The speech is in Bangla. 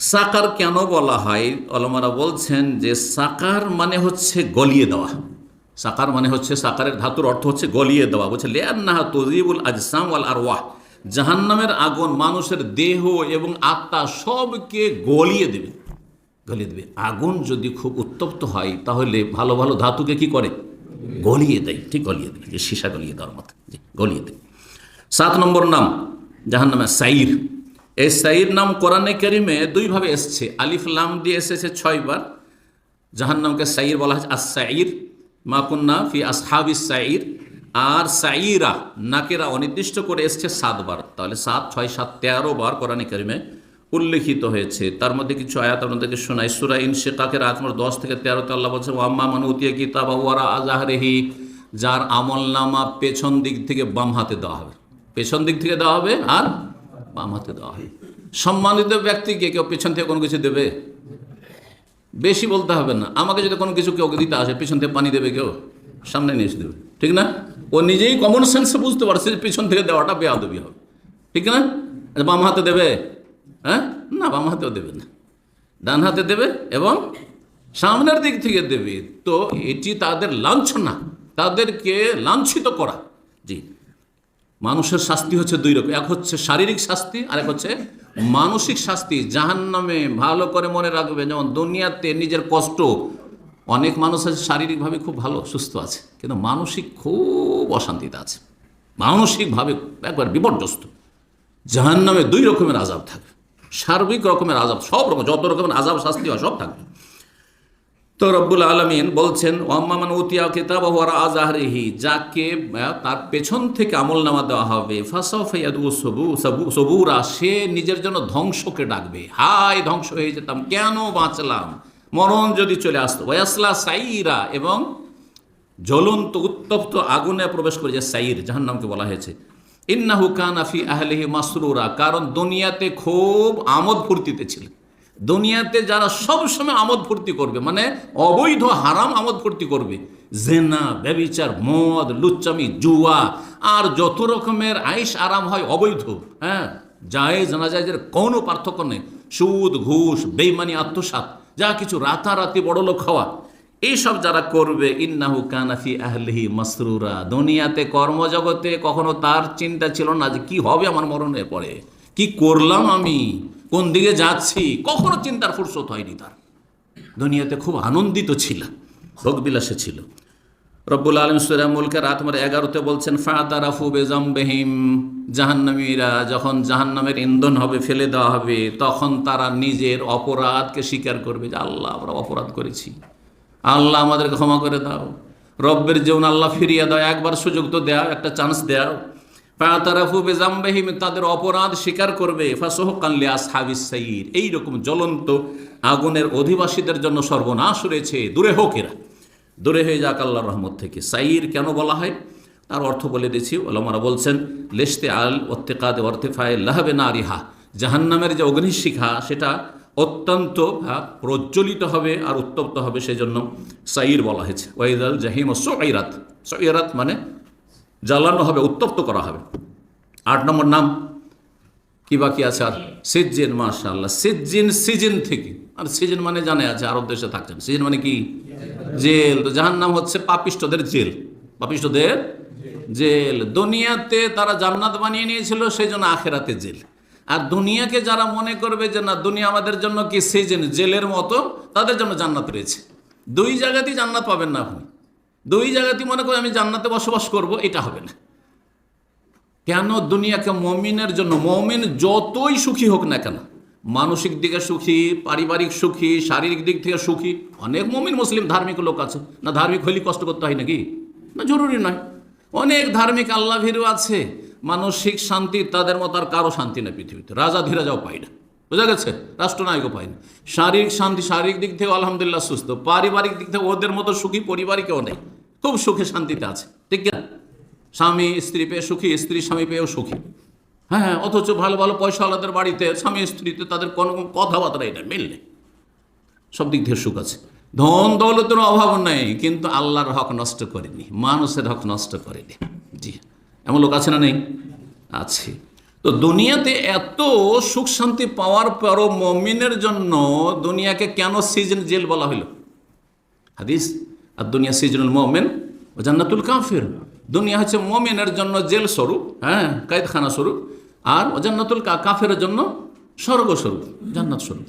সাকার কেন বলা হয়? অলমারা বলছেন যে সাকার মানে হচ্ছে গলিয়ে দেওয়া। সাকার মানে হচ্ছে সাকারের ধাতুর অর্থ হচ্ছে গলিয়ে দেওয়া। বলছে লেয়ান্নাহা তজিবুল আজসাম ওয়াল আর ওয়াহ জাহান্নামের আগুন মানুষের দেহ এবং আত্মা সবকে গলিয়ে দেবে। গলিয়ে দেবে। আগুন যদি খুব উত্তপ্ত হয়, তাহলে ভালো ভালো ধাতুকে কি করে? গলিয়ে দেয়। ঠিক গলিয়ে দেয়। যে সীসা গলিয়ে দেওয়ার মতো। গলিয়ে দেয়। সাত নম্বর নাম জাহান্নামে সাইর। এই সাইর নাম কোরআনে করিমে দুইভাবে এসছে। আলিফ, লাম দিয়ে এসেছে ছয়বার। জাহান্নামকে সাইর বলা হচ্ছে আস সাইর মাকুন্না ফি আসহাবি সাইর। আর সাইরা, নাকেরা অনির্দিষ্ট করে এসছে সাতবার। তাহলে সাত, ছয়, সাত, তেরো বার কোরআনে করিমে উল্লেখিত হয়েছে। তার মধ্যে কিছু আয়াত আপনাদেরকে শোনাই। সুরা ইন শেকাকের আজমর দশ থেকে তেরোতে আল্লাহ বলছে ওয়াম্মা মানু উতিয়া কিতাব ওয়ারা আজাহরেহি যার আমল নামা পেছন দিক থেকে বাম হাতে দেওয়া হবে। পেছন দিক থেকে দেওয়া হবে আর হাতে দেওয়া হয়। সম্মানিত ব্যক্তিকে কেউ পেছন থেকে কোনো কিছু দেবে? বেশি বলতে হবে না। আমাকে যদি কোনো কিছু কেউ দিতে আসে পেছন থেকে পানি দেবে কেউ? সামনে নিয়ে এসে দেবে। ঠিক না? ও নিজেই কমন সেন্সে বুঝতে পারছে যে পিছন থেকে দেওয়াটা বেয়াদবি হবে। ঠিক না? আচ্ছা, বাম হাতে দেবে? হ্যাঁ? না বাম হাতেও দেবে না। ডান হাতে দেবে এবং সামনের দিক থেকে দেবে। তো এটি তাদের লাঞ্ছনা। তাদেরকে লাঞ্ছিত করা। মানুষের শাস্তি হচ্ছে দুই রকম, এক হচ্ছে শারীরিক শাস্তি আর এক হচ্ছে মানসিক শাস্তি। জাহান নামে ভালো করে মনে রাখবে, যেমন দুনিয়াতে নিজের কষ্ট, অনেক মানুষ আছে শারীরিকভাবে খুব ভালো, সুস্থ আছে, কিন্তু মানসিক খুব অশান্তিতে আছে। মানসিকভাবে একবার বিপর্যস্ত। জাহান নামে দুই রকমের আজাব থাকবে, সার্বিক রকমের আজাব সব রকম, যত রকমের আজাব শাস্তি হয়, সব থাকবে। তো রব্বুল আলমিন বলছেন ওয়াম্মামান উতিয়া কিতাব ওয়ারা আজাহরিহি যাকে তার পেছন থেকে আমল নামা দেওয়া হবে। সবুরা সে নিজের জন্য ধ্বংসকে ডাকবে। হাই ধ্বংস হয়ে যেতাম, কেন বাঁচলাম? মরণ যদি চলে আসতো। ওয়াসলা সাইরা এবং জ্বলন্ত, উত্তপ্ত আগুনে প্রবেশ করে যে সাইর, জাহান্নামকে বলা হয়েছে। ইন্নাহু কানাফি আহলিহি মাসরুরা কারণ দুনিয়াতে খুব আমোদ ফুর্তিতে ছিল। দুনিয়াতে যারা সব সময় আমোদ ফুর্তি করবে মানে অবৈধ হারাম আমোদ ফুর্তি করবে, জেনা, ব্যবিচার, মদ, লুচ্চামি, জুয়া, আর যত রকমের আইস আরাম হয় অবৈধ হ্যাঁ? যায় জানা যায় যে কোনো পার্থক্য নেই। সুদ, ঘুষ, বেইমানি আত্মসাত যা কিছু রাতারাতি বড় লোক হওয়া এইসব যারা করবে, ইন্নাহু কানাফি আহলিহি মাসরুরা। দুনিয়াতে কর্মজগতে কখনো তার চিন্তা ছিল না যে কি হবে আমার মরণের পরে। কি করলাম আমি? কোন দিকে যাচ্ছি, কখনো চিন্তার ফুরসত হয়নি তার। দুনিয়াতে খুব আনন্দিত ছিল ভোগবিলাসে ছিল। রব্বুল আলম সুরা মুলকের আত্মার এগারোতে বলছেন বেজম বেহিম জাহান্নামীরা যখন জাহান্নামের ইন্ধন হবে, ফেলে দেওয়া হবে, তখন তারা নিজের অপরাধকে স্বীকার করবে যে, আল্লাহ, আমরা অপরাধ করেছি। আল্লাহ আমাদেরকে ক্ষমা করে দাও। রব্বের যেমন আল্লাহ ফিরিয়ে দাও, একবার সুযোগ তো দেও একটা চান্স দেও তাদের অপরাধ স্বীকার করবে। ফাসহ আসহাবিস সাইর এইরকম জ্বলন্ত আগুনের অধিবাসীদের জন্য সর্বনাশ রয়েছে দূরে হোক এরা। দূরে হয়ে যাক আল্লাহর রহমত থেকে। সাইর কেন বলা হয়? তার অর্থ বলে দিয়েছি। ওলামারা বলছেন লেস্তে আল ওত্তেকাদ অর্থেফায় লাহাবে না রিহা জাহান্নামের যে অগ্নিশিখা সেটা অত্যন্ত হ্যাঁ, প্রজ্বলিত হবে আর উত্তপ্ত হবে। সেজন্য সাইর বলা হয়েছে। ওয়াইদাল জাহিম ও সৈরাত সৈরাত মানে জ্বালানো হবে, উত্তপ্ত করা হবে। আট নম্বর নাম, কি বাকি আছে আর? সিজিন মাশাল্লাহ সিজিন, সিজন থেকে। আর সিজন মানে জানে আছে, আরব দেশে থাকছেন। সিজন মানে কি? জেল। তো যাহার নাম হচ্ছে পাপিষ্টদের জেল। পাপিষ্টদের জেল। দুনিয়াতে তারা জান্নাত বানিয়ে নিয়েছিল সেই জন্য আখেরাতে জেল। আর দুনিয়াকে যারা মনে করবে যে, না, দুনিয়া আমাদের জন্য কি সিজন, জেলের মতো, তাদের জন্য জান্নাত রয়েছে। দুই জায়গাতেই জান্নাত পাবেন না আপনি। দুই জায়গাতেই মনে করে আমি জান্নাতে বসবাস করব, এটা হবে না। কেন? দুনিয়াকে মমিনের জন্য, মমিন যতই সুখী হোক না কেন, মানসিক দিকে সুখী, পারিবারিক সুখী, শারীরিক দিক থেকে সুখী, অনেক মমিন মুসলিম ধার্মিক লোক আছে। না, ধার্মিক হইলে কষ্ট করতে হয় নাকি? না, জরুরি নয়। অনেক ধার্মিক আল্লাহ ভীরু আছে, মানসিক শান্তি তাদের মতো আর কারও শান্তি না পৃথিবীতে। রাজা ধীরাজাও পায় না। বোঝা গেছে? রাষ্ট্রনায়কও পায় না শারীরিক শান্তি শারীরিক দিক থেকে আলহামদুলিল্লাহ সুস্থ। পারিবারিক দিক থেকে ওদের মতো সুখী পরিবারিকেও নেই। খুব সুখে শান্তিতে আছে। ঠিক না স্বামী, স্ত্রী পেয়ে সুখী, স্ত্রী স্বামী পেয়েও সুখী। হ্যাঁ হ্যাঁ অথচ ভালো ভালো পয়সাওয়ালাদের বাড়িতে স্বামী স্ত্রীতে তাদের কোনো কথাবার্তা এটা মিল নেই। সব দিক থেকে সুখ আছে। ধন দৌলতের অভাব নেই, কিন্তু আল্লাহর হক নষ্ট করেনি, মানুষের হক নষ্ট করেনি। জি, এমন লোক আছে না নেই? আছে। তো দুনিয়াতে এত সুখ শান্তি পাওয়ার পরও মমিনের জন্য দুনিয়াকে কেন সিজন জেল বলা হইল? হাদিস, আর দুনিয়া সিজনুল মমেন ও জান্নাতুল কাফির। দুনিয়া হচ্ছে মমিনের জন্য জেল স্বরূপ হ্যাঁ কায়দখানা স্বরূপ, আর ও জান্নাতুল কাফের জন্য স্বর্গস্বরূপ, জান্নাত স্বরূপ।